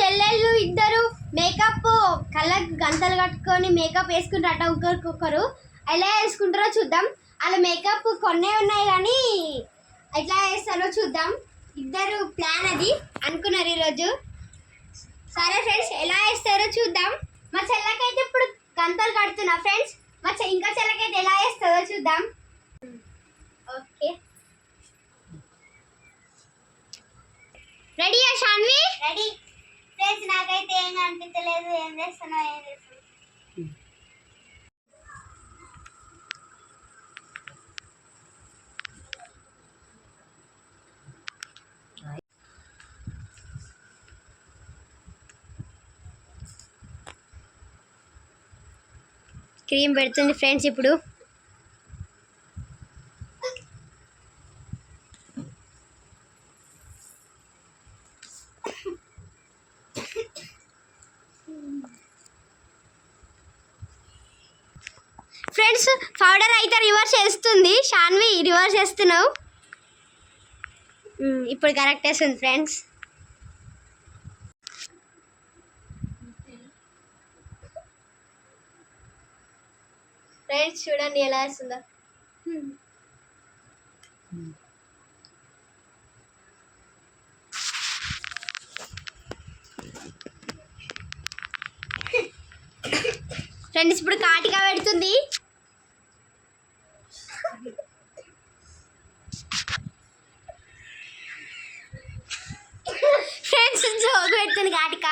చెల్లెళ్ళు ఇద్దరు మేకప్ కళ్ళకు గంతలు కట్టుకొని మేకప్ వేసుకుంటారట ఒకరికొకరు ఎలా వేసుకుంటారో చూద్దాం. అలా మేకప్ కొన్నే ఉన్నాయి కానీ ఎట్లా వేస్తారో చూద్దాం. ఇద్దరు ప్లాన్ అది అనుకున్నారు ఈరోజు. సరే ఫ్రెండ్స్ ఎలా వేస్తారో చూద్దాం. మా చెల్లకైతే ఇప్పుడు గంతలు కడుతున్నా ఫ్రెండ్స్. మా చె- ఇంకా చెల్లకైతే ఎలా వేస్తుందో చూద్దాం. ఓకే. రెడీయా షాన్వి? రెడీ ఫ్రెండ్స్ నాకైతే ఏం అనిపించలేదు ఏం చేస్తున్నావు ఏం క్రీమ్ పెడుతుంది ఫ్రెండ్స్ ఇప్పుడు. రివర్స్ పౌడర్ అయితే రివర్స్ వేస్తుంది షాన్వి రివర్స్ చేస్తున్నావు. ఇప్పుడు కరెక్ట్ వేస్తుంది ఫ్రెండ్స్ ఫ్రెండ్స్ చూడండి ఎలా వేస్తుందో ఫ్రెండ్స్ ఇప్పుడు కాటిగా పెడుతుంది ఫ్రెండ్స్ జోగు పెడుతుంది కాటిక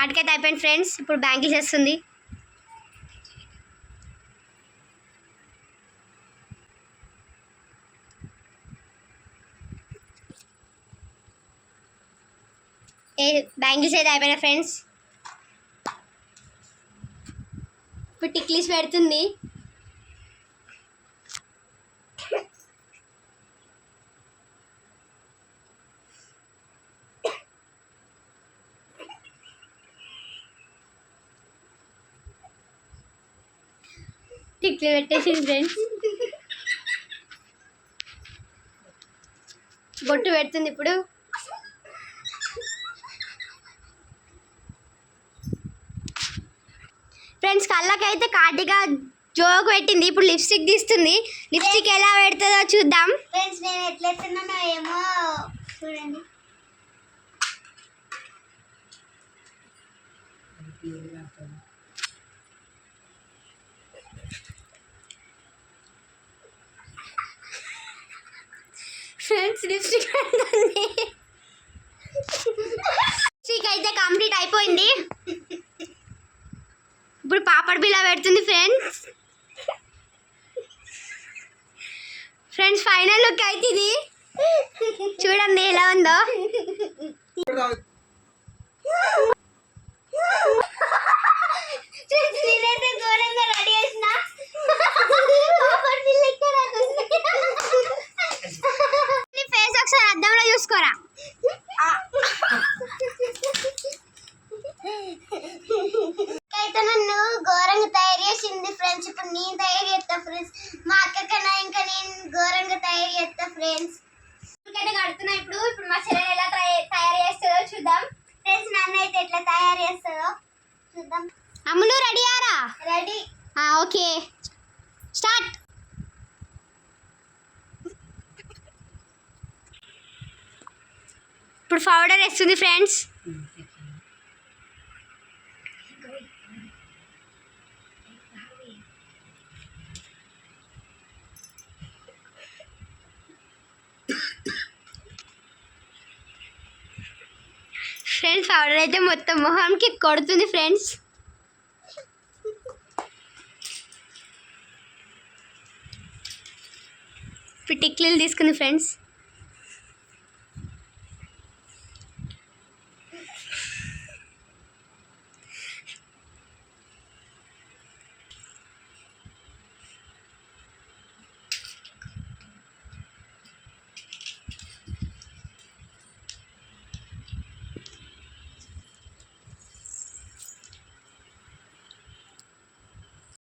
కాటికైతే అయిపోయింది ఫ్రెండ్స్ ఇప్పుడు బ్యాంకిల్ చేస్తుంది ఏ బ్యాంగిల్స్ అయితే అయిపోయినాయి ఫ్రెండ్స్ ఇప్పుడు టిక్లీస్ పెడుతుంది. టిక్లీ పెట్టేసింది ఫ్రెండ్స్. బొట్టు పెడుతుంది ఇప్పుడు. ఫ్రెండ్స్ కళ్ళకైతే కాటిగా జోకు పెట్టింది. ఇప్పుడు లిప్స్టిక్ తీస్తుంది. లిప్స్టిక్ ఎలా పెడుతుందో చూద్దాం. ఫ్రెండ్స్ నేను ఎట్లా ఏమో చూడండి. ఫ్రెండ్స్ లిప్స్టిక్ అయితే కంప్లీట్ అయిపోయింది. ఇప్పుడు పాపడ్ బిల్లా పెడుతుంది ఫ్రెండ్స్ ఫ్రెండ్స్ ఫైనల్ లుక్ అయితే ఇది. చూడండి ఎలా ఉందో. అయితే నన్ను ఘోరంగా తయారు చేసింది ఫ్రెండ్స్ ఇప్పుడు నేను తయారు చేస్తా ఫ్రెండ్స్ మా అక్క కన్నా ఇంకా నేను ఘోరంగా తయారు చేస్తా ఫ్రెండ్స్ ఇప్పటికైతే కడుతున్నా ఇప్పుడు. ఇప్పుడు మా చెల్లెలు ఎలా తయ- తయారు చేస్తుందో చూద్దాం. ఫ్రెండ్స్ నన్ను అయితే ఎట్లా తయారు చేస్తుందో చూద్దాం. అమ్ములు రెడీ ఆరా? Ready okay. స్టార్ట్ ఇప్పుడు పౌడర్ వేస్తుంది ఫ్రెండ్స్ ఫ్రెండ్స్ పౌడర్ అయితే మొత్తం మొహానికి కొడుతుంది ఫ్రెండ్స్. ఇప్పుడు టిక్లీలు తీసుకుంది ఫ్రెండ్స్.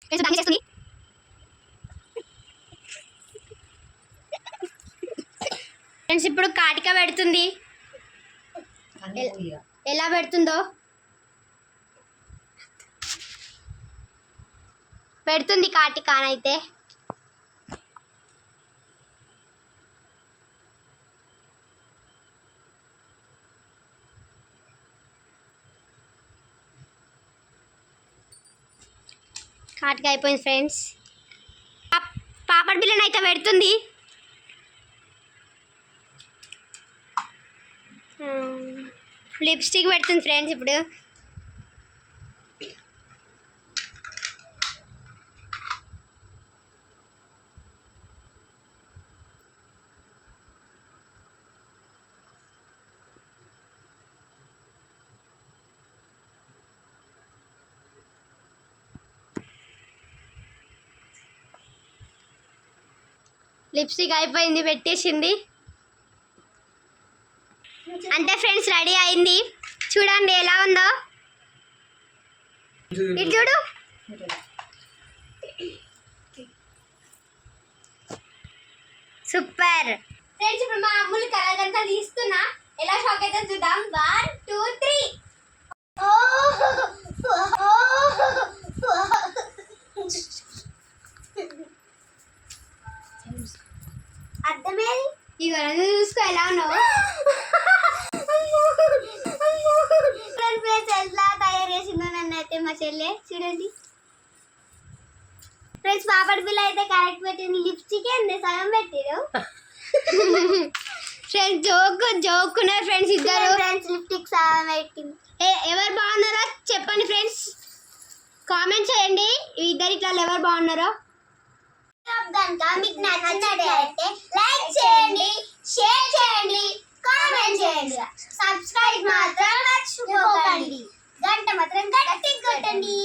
ఫ్రెండ్స్ బ్యాంగిల్స్ చేస్తుంది ఫ్రెండ్స్ ఇప్పుడు కాటిక పెడుతుంది. ఎలా పెడుతుందో? పెడుతుంది కాటికానైతే హాట్గా అయిపోయింది ఫ్రెండ్స్. పాపడ్ బిల్లని అయితే పెడుతుంది. లిప్స్టిక్ పెడుతుంది ఫ్రెండ్స్ ఇప్పుడు. లిప్స్టిక్ అయిపోయింది పెట్టేసింది. అంటే ఫ్రెండ్స్ రెడీ అయింది. చూడండి ఎలా ఉందో. ఇటు చూడు. సూపర్ ఫ్రెండ్స్ ఇప్పుడు మా అమ్ములు కలగంతా తీస్తున్నా ఎలా షాక్ అయితే చూద్దాం వన్ టూ త్రీ అర్థమేది? ఇక చూసుకో ఎలా ఉన్నావు? ఎలా తయారు చేసిందో నన్ను అయితే మా చెల్లె. చూడండి. ఫ్రెండ్స్ పాపడి పిల్ల అయితే కరెక్ట్ పెట్టింది లిప్స్టిక్ అండి సగం పెట్టారు. ఫ్రెండ్స్ జోక్ జోక్కున్నారు ఫ్రెండ్స్ ఇద్దరు. ఫ్రెండ్స్ లిప్స్టిక్ సగం పెట్టింది. ఏ- ఎవరు బాగున్నారో చెప్పండి ఫ్రెండ్స్. కామెంట్ చేయండి. ఇద్దరు ఇట్లా ఎవరు బాగున్నారో. కనుక మీకు నచ్చినట్లయితే లైక్ చేయండి షేర్ చేయండి కామెంట్ చేయండి. సబ్స్క్రైబ్ మాత్రం మర్చిపోకండి. గంట మాత్రం గట్టిగా కొట్టండి.